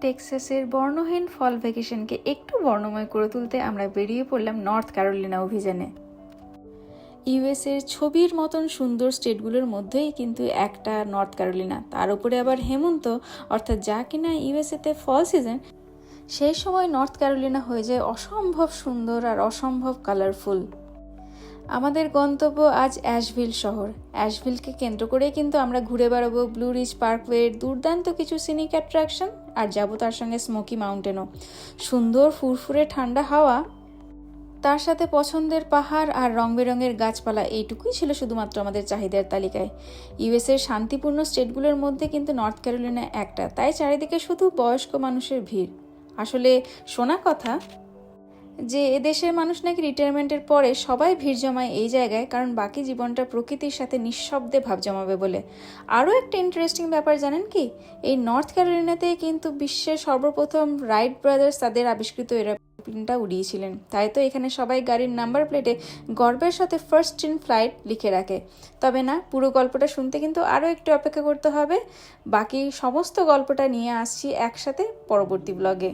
টেক্সাসের বর্ণহীন ফল ভ্যাকেশনকে একটু বর্ণময় করে তুলতে আমরা বেরিয়ে পড়লাম নর্থ ক্যারোলিনা অভিযানে। ইউএসের ছবির মতন সুন্দর স্টেটগুলোর মধ্যেই কিন্তু একটা নর্থ ক্যারোলিনা তার উপরে আবার হেমন্ত, অর্থাৎ যা কিনা ইউএসএতে ফল সিজন সেই সময় নর্থ ক্যারোলিনা হয়ে যায় অসম্ভব সুন্দর আর অসম্ভব কালারফুল আমাদের গন্তব্য আজ অ্যাশভিল শহর। অ্যাশভিলকে কেন্দ্র করে কিন্তু আমরা ঘুরে বেড়াবো ব্লু রিচ পার্কওয়ের দুর্দান্ত কিছু সিনিক অ্যাট্রাকশন আর যাব তার সঙ্গে স্মোকি মাউন্টেনও। সুন্দর ফুরফুরে ঠান্ডা হাওয়া, তার সাথে পছন্দের পাহাড় আর রং বেরঙের গাছপালা, এইটুকুই ছিল শুধুমাত্র আমাদের চাহিদার তালিকায়। ইউএসের শান্তিপূর্ণ স্টেটগুলোর মধ্যে কিন্তু নর্থ ক্যারোলিনা একটা, তাই চারিদিকে শুধু বয়স্ক মানুষের ভিড়। আসলে শোনা কথা যে এদেশের মানুষ নাকি রিটায়ারমেন্টের পরে সবাই ভিড় জমায় এই জায়গায়, কারণ বাকি জীবনটা প্রকৃতির সাথে নিঃশব্দে ভাব জমাবে বলে। আরও একটা ইন্টারেস্টিং ব্যাপার জানেন কি? এই নর্থ ক্যারোলিনাতে কিন্তু বিশ্বের সর্বপ্রথম রাইট ব্রাদার্স তাদের আবিষ্কৃত এরোপ্লেনটা উড়িয়েছিলেন। তাই তো এখানে সবাই গাড়ির নাম্বার প্লেটে গর্বের সাথে ফার্স্ট ইন ফ্লাইট লিখে রাখে। তবে না, পুরো গল্পটা শুনতে কিন্তু আরও একটু অপেক্ষা করতে হবে। বাকি সমস্ত গল্পটা নিয়ে আসছি একসাথে পরবর্তী ব্লগে